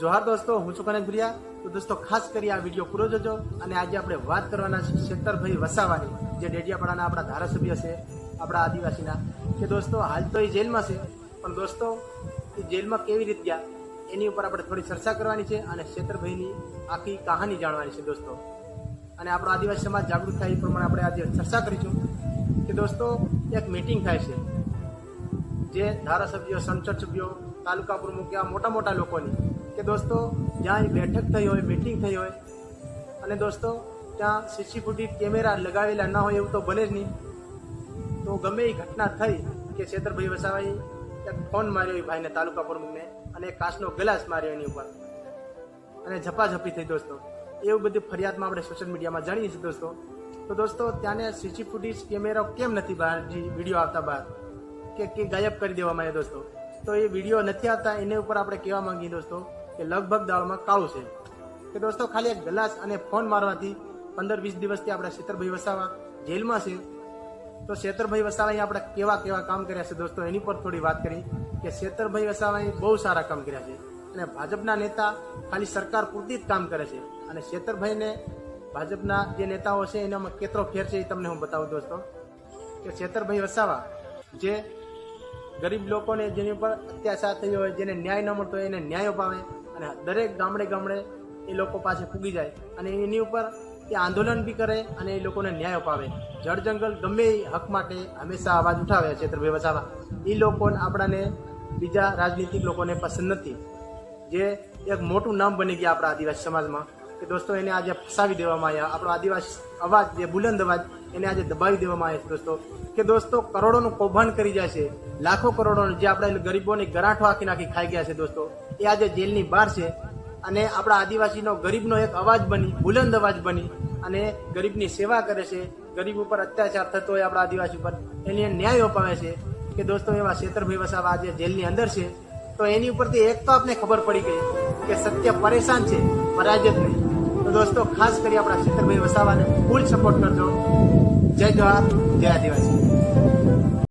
જોહાર દોસ્તો, હું છું કનક ભુરિયા. તો દોસ્તો, ખાસ કરી આ વીડિયો પૂરો જોજો અને આજે આપણે વાત કરવાના છે શેતરભાઈ વસાવાની, જે ડેડિયાપાડાના આપણા ધારાસભ્ય છે, આપણા આદિવાસીના. કે દોસ્તો, હાલ તો એ જેલમાં છે, પણ દોસ્તો, એ જેલમાં કેવી રીત ગયા, એની ઉપર આપણે થોડી ચર્ચા કરવાની છે અને શેતરભાઈની આખી કહાની જાણવાની છે દોસ્તો. અને આપણો આદિવાસી સમાજ જાગૃત થાય એ પ્રમાણે આપણે આજે ચર્ચા કરીશું કે દોસ્તો, એક મીટિંગ થાય છે, જે ધારાસભ્યો, સંસદ સભ્યો, તાલુકા પ્રમુખ એવા મોટા મોટા લોકોની કે દોસ્તો, જ્યાં બેઠક થઈ હોય મિટિંગ થઈ હોય, અને દોસ્તો, ત્યાં સીસીટીવી કેમેરા લગાવેલા ના હોય એવું તો બને જ નહીં, તો ગમે એ ઘટના થઈ કે છેતરભાઈ વસાવાએ એક ફોન માર્યો એ ભાઈને તાલુકા પ્રમુખને અને કાચનો ગ્લાસ માર્યો એની ઉપર. અને ઝપાઝપી થઈ દોસ્તો. એવું બધી ફરિયાદમાં આપણે સોશિયલ મીડિયામાં જાણીએ છીએ દોસ્તો. તો દોસ્તો, ત્યાંને સીસી ફૂટેજ કેમેરા કેમ નથી બહાર વીડિયો આવતા બહાર? કે કે ગાયબ કરી દેવામાં આવ્યા દોસ્તો? તો એ વીડિયો નથી આવતા, એને ઉપર આપણે કહેવા માંગીએ દોસ્તો કે લગભગ દાળમાં કાળું છે. કે દોસ્તો, ખાલી એક ગલાસ અને ફોન મારવાથી પંદર વીસ દિવસથી આપણા શેતરભાઈ વસાવા જેલમાં છે. તો શેતરભાઈ વસાવાએ આપણે કેવા કેવા કામ કર્યા છે દોસ્તો? એની પર થોડી વાત કરી કે શેતરભાઈ વસાવાએ બહુ સારા કામ કર્યા છે અને ભાજપના નેતા ખાલી સરકાર પૂરતી જ કામ કરે છે. અને શેતરભાઈને ભાજપના જે નેતાઓ છે એનામાં કેટલો ફેર છે એ તમને હું બતાવું દોસ્તો. કે શેતરભાઈ વસાવા જે ગરીબ લોકોને જેની ઉપર અત્યાચાર થયો હોય, જેને ન્યાય ન મળતો હોય, એને ન્યાય અપાવે અને દરેક ગામડે ગામડે એ લોકો પાસે પૂગી જાય અને એની ઉપર એ આંદોલન બી કરે અને એ લોકોને ન્યાય અપાવે. જળ જંગલ ગમે એ હક માટે હંમેશા અવાજ ઉઠાવે છેતરભાઈ વસાવા. એ લોકોને આપણાને બીજા રાજનીતિક લોકોને પસંદ નથી. જે એક મોટું નામ બની ગયા આપણા આદિવાસી સમાજમાં. કે દોસ્તો, એને આજે ફસાવી દેવામાં આવ્યા. આપણો આદિવાસી અવાજ, જે બુલંદ અવાજ, એને આજે દબાવી દેવામાં આવ્યા છે દોસ્તો. કે દોસ્તો, કરોડોનું કૌભાંડ કરી જાય છે. લાખો કરોડોનું જે આપણા ગરીબોની ગરાઠો આખી નાખી ખાઈ ગયા છે દોસ્તો. એ આજે જેલની બહાર છે અને આપણા આદિવાસીનો, ગરીબનો એક અવાજ બની, બુલંદ અવાજ બની અને ગરીબની સેવા કરે છે. ગરીબ ઉપર અત્યાચાર થતો હોય આપણા આદિવાસી ઉપર, એને ન્યાય અપાવે છે કે દોસ્તો, એવા શેતરભાઈ વસાવા આજે જેલની અંદર છે. તો એની ઉપરથી એક તો આપને ખબર પડી ગઈ કે સત્ય પરેશાન છે, પરાજિત નહીં. તો દોસ્તો ખાસ કરી આપણા ક્ષેત્રભાઈ વસાવાને ફૂલ સપોર્ટ કરજો. જય જવાહર જય આદિવાસી.